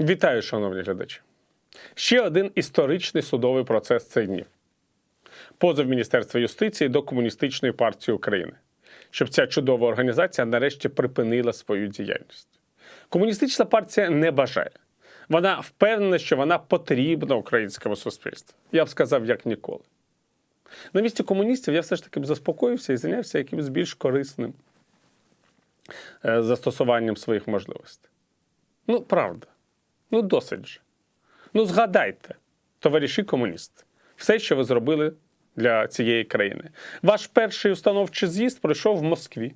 Вітаю, шановні глядачі. Ще один історичний судовий процес цих днів. Позов Міністерства юстиції до Комуністичної партії України, щоб ця чудова організація нарешті припинила свою діяльність. Комуністична партія не бажає. Вона впевнена, що вона потрібна українському суспільству. Я б сказав, як ніколи. На місці комуністів я все ж таки б заспокоївся і зайнявся якимось більш корисним е, застосуванням своїх можливостей. Ну, правда. Ну, досить вже. Ну, згадайте, товариші комуністи, все, що ви зробили для цієї країни. Ваш перший установчий з'їзд пройшов в Москві.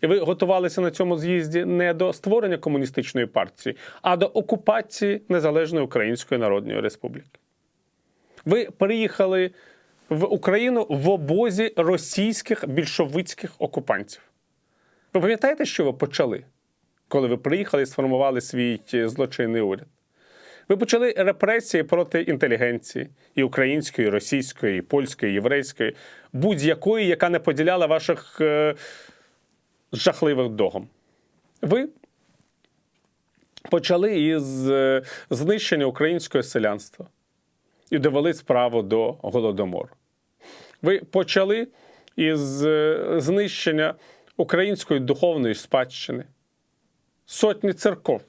І ви готувалися на цьому з'їзді не до створення комуністичної партії, а до окупації Незалежної Української Народної Республіки. Ви приїхали в Україну в обозі російських більшовицьких окупантів. Ви пам'ятаєте, що ви почали, коли ви приїхали і сформували свій е, злочинний уряд? Ви почали репресії проти інтелігенції і української, і російської, і польської, і єврейської, будь-якої, яка не поділяла ваших е, жахливих догм. Ви почали із е, знищення українського селянства і довели справу до голодомору. Ви почали із е, знищення української духовної спадщини. Сотні церков,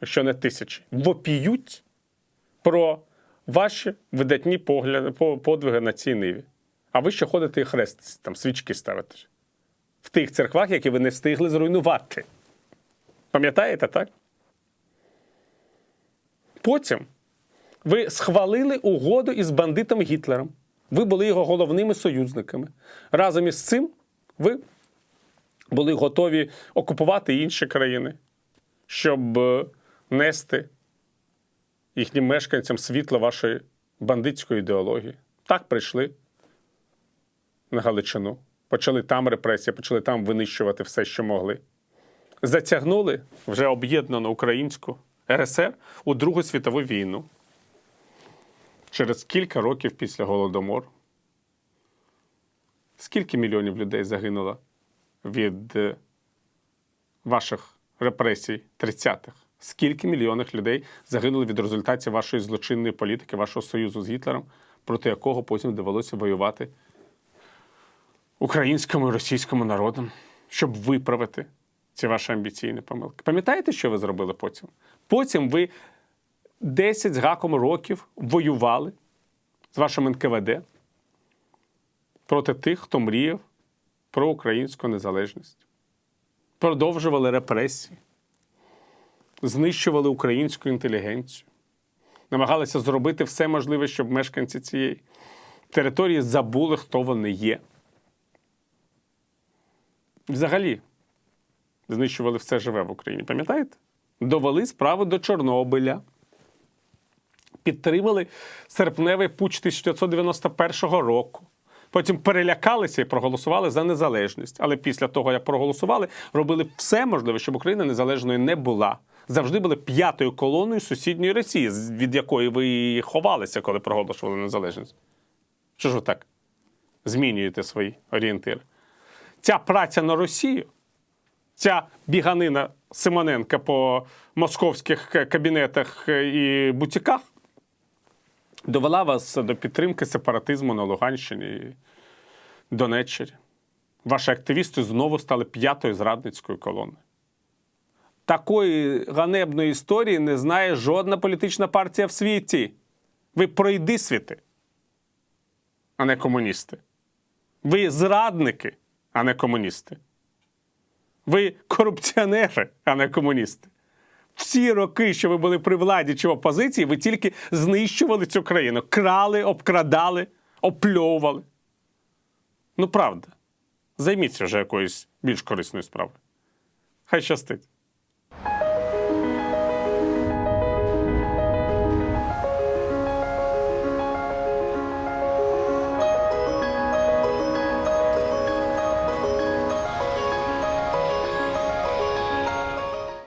якщо не тисячі, вопіють про ваші видатні погляди, подвиги на цій ниві. А ви ще ходите і хрест, там свічки ставите в тих церквах, які ви не встигли зруйнувати. Пам'ятаєте, так? Потім ви схвалили угоду із бандитом Гітлером. Ви були його головними союзниками. Разом із цим ви були готові окупувати інші країни, щоб е, нести їхнім мешканцям світло вашої бандитської ідеології. Так прийшли на Галичину, почали там репресії, почали там винищувати все, що могли. Затягнули вже об'єднану українську РСР у Другу світову війну. Через кілька років після Голодомору. Скільки мільйонів людей загинуло від е, ваших репресій 30-х? Скільки мільйонів людей загинули від результатів вашої злочинної політики, вашого союзу з Гітлером, проти якого потім довелося воювати українському і російському народам, щоб виправити ці ваші амбіційні помилки? Пам'ятаєте, що ви зробили потім? Потім ви 10 з гаком років воювали з вашим НКВД проти тих, хто мріяв про українську незалежність. Продовжували репресії, знищували українську інтелігенцію, намагалися зробити все можливе, щоб мешканці цієї території забули, хто вони є. Взагалі, знищували все живе в Україні. Пам'ятаєте? Довели справу до Чорнобиля підтримали серпневий путч 1991 року. Потім перелякалися і проголосували за незалежність. Але після того, як проголосували, робили все можливе, щоб Україна незалежною не була. Завжди були п'ятою колоною сусідньої Росії, від якої ви ховалися, коли проголошували незалежність. Що ж ви так змінюєте свої орієнтири? Ця праця на Росію, ця біганина Симоненка по московських кабінетах е, і бутіках довела вас до підтримки сепаратизму на Луганщині і Донеччині. Ваші активісти знову стали п'ятою зрадницькою колоною. Такої ганебної історії не знає жодна політична партія в світі. Ви пройди світи, а не комуністи. Ви зрадники, а не комуністи. Ви корупціонери, а не комуністи. Всі роки, що ви були при владі чи в опозиції, ви тільки знищували цю країну, крали, обкрадали, опльовували. Ну, правда, займіться вже якоюсь більш корисною справою. Хай щастить.